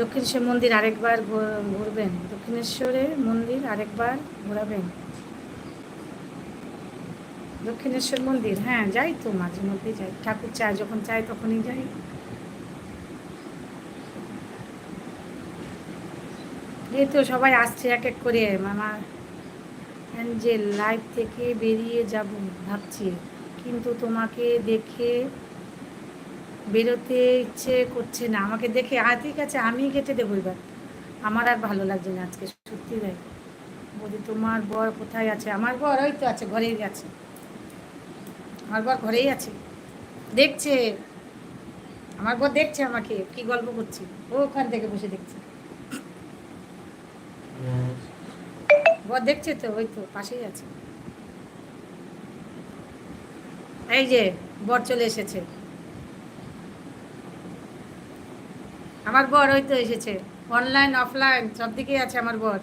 দক্ষিণেশ্বর মন্দির আরেকবার ঘুরবেন। দক্ষিণেশ্বরের মন্দির আরেকবার ঘোরাবেন। দক্ষিণেশ্বর মন্দির হ্যাঁ যাই তো, মাঝে মধ্যে যাই। ঠাকুর চায়, যখন চাই তখনই যাই। এই তো সবাই আসছে এক এক করে, মামা অ্যাঞ্জেল লাইভ থেকে বেরিয়ে যাব, ভাবছি। কিন্তু তোমাকে দেখে বেরোতে ইচ্ছে করছে না। আমাকে দেখে আ ঠিক আছে আমি কেটে দেবো এবার। আমার আর ভালো লাগছে না আজকে, সত্যি তাই। বলি তোমার বর কোথায় আছে? আমার বর ওই তো আছে, ঘরেই আছে। আমার বর ঘরেই আছে। দেখছে। আমার বর দেখছে আমাকে, কি গল্প করছি। ওখান থেকে বসে দেখছে। বর দেখছে তো, ওই তো পাশেই আছে। এই যে, বর চলে এসেছে। আমার বর ওই তো এসেছে। অনলাইন অফলাইন সব দিকেই আছে আমার বর।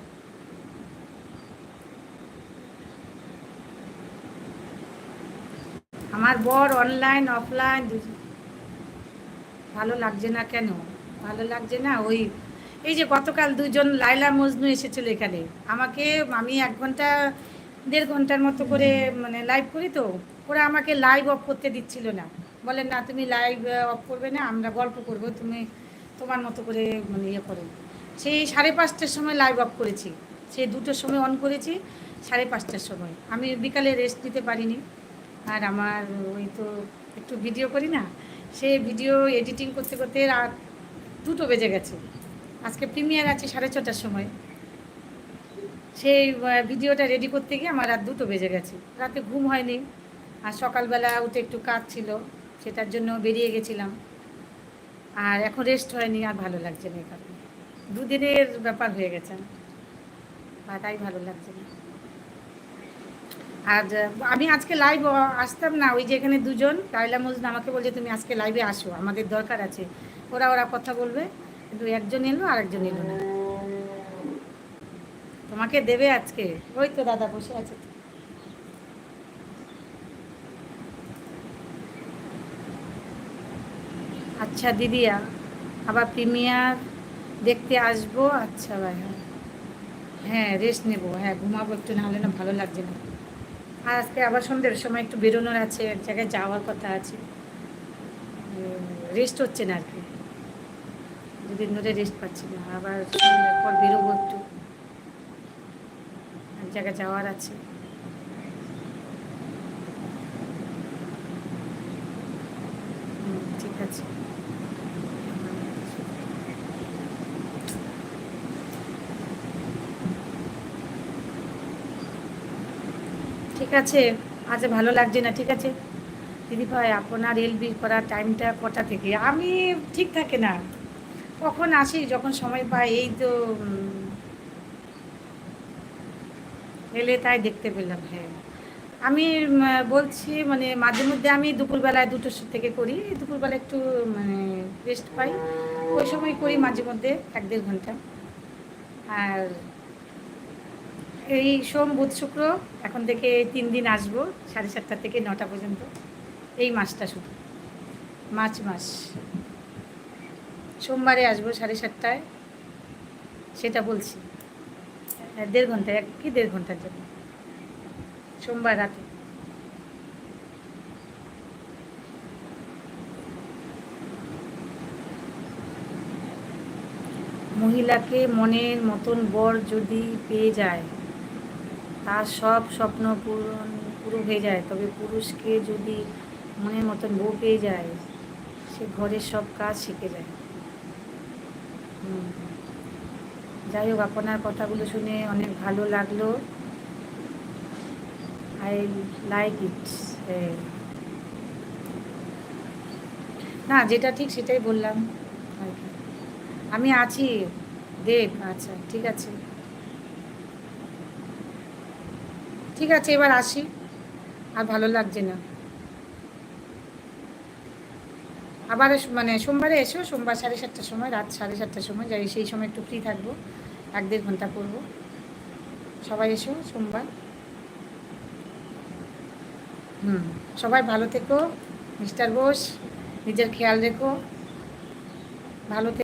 আমার বর অনলাইন অফলাইন ভালো লাগছে না কেন? ভালো লাগছে না? ওই, এই যে গতকাল দুজন লাইলা মজনু এসেছিল এখানে। আমাকে আমি এক ঘণ্টা, দেড় ঘণ্টার মতো করে মানে লাইভ করি তো, ওরা আমাকে লাইভ অফ করতে দিচ্ছিল না। বলেন না, তুমি লাইভ অফ করবে না, আমরা গল্প করব, তুমি তোমার মতো করে মানে ইয়ে করে। সেই সাড়ে পাঁচটার সময় লাইভ অফ করেছি। সেই দুটোর সময় অন করেছি, সাড়ে পাঁচটার সময়। আমি বিকালে রেস্ট নিতে পারিনি। আর আমার ওই তো একটু ভিডিও করি না, সে ভিডিও এডিটিং করতে করতে রাত দুটো বেজে গেছে। আজকে প্রিমিয়ার আছে সাড়ে ছটার সময়। সেই ভিডিওটা রেডি করতে গিয়ে আমার রাত দুটো বেজে গেছে। রাতে ঘুম হয়নি। আর সকালবেলা উঠে একটু কাজ ছিল, সেটার জন্য বেরিয়ে গেছিলাম। আর এখন রেস্ট হয়নি, আর ভালো লাগছে না কারণে। দুদিনের ব্যাপার হয়ে গেছে। আর তাই ভালো লাগছে না। আর আমি আজকে লাইভ আসতাম না, ওই যে এখানে দুজন লাইলা মজুন আমাকে বলছে, তুমি আজকে লাইভে আসো, আমাদের দরকার আছে। ওরা ওরা কথা বলবে, কিন্তু একজন এলো আর একজন এলো না। তোমাকে দেবে আজকে। ওই তো দাদা বসে আছে। আচ্ছা দিদিয়া আবার প্রিমিয়ার দেখতে আসব? আচ্ছা ভাই হ্যাঁ। হ্যাঁ রেস্ট নেব। হ্যাঁ ঘুমাবো একটু না হলে না ভালো লাগছে না। আর আজকে আবার সন্ধ্যের সময় একটু বেরোনোর আছে, এক জায়গায় যাওয়ার কথা আছে। রেস্ট হচ্ছে না আর কি। দুদিন ধরে রেস্ট পাচ্ছি না। আবার সন্ধ্যের পর বেরোবো একটু। এক জায়গায় যাওয়ার আছে। ঠিক আছে। ঠিক আছে? আজ ভালো লাগছে না, ঠিক আছে? দিদি ভাই, আপনার এলবি করার টাইমটা কটা থেকে? আমি ঠিক থাকে না। কখন আসি, যখন সময় পাই, এই তো এলে তাই দেখতে পেলাম হ্যাঁ। আমি বলছি মানে মাঝে মধ্যে আমি দুপুরবেলায় দুটোর থেকে করি, দুপুরবেলা একটু মানে রেস্ট পাই। ওই সময় করি মাঝে মধ্যে, এক দেড় ঘণ্টা। আর এই সোম বুধ শুক্র এখন থেকে তিন দিন আসব সাড়ে সাতটা থেকে নটা পর্যন্ত। এই মাসটা শুধু। মার্চ মাস। সোমবারে আসব সাড়ে সাতটায় সেটা বলছি। হ্যাঁ, দেড় ঘণ্টা এক কি দেড় ঘণ্টার জন্য? সোমবার রাতে। মহিলাকে মনের মতন বর যদি পেয়ে যায় তার সব স্বপ্ন পূরণ, পুরো হয়ে যায়। তবে পুরুষকে যদি মনের মতন বউ পেয়ে যায়, সে ঘরের সব কাজ শিখে যায়। যাই হোক, আপনার কথাগুলো শুনে অনেক ভালো লাগল। আই লাইক ইট না, যেটা ঠিক সেটাই বললাম আর কি। আমি আছি, দেব আচ্ছা ঠিক আছে। ঠিক আছে, এবার আসি। আর ভালো লাগছে না। আবার মানে সোমবারে এসো, সোমবার সাড়ে সাতটার সময়, রাত সাড়ে সাতটার সময়, যাই, সেই সময় একটু ফ্রি থাকব। এক দেড় ঘণ্টা করব সবাই এসো সোমবার। হুম, সবাই ভালো থেকো, মিস্টার বোস, নিজের খেয়াল রেখো। ভালো থেকো।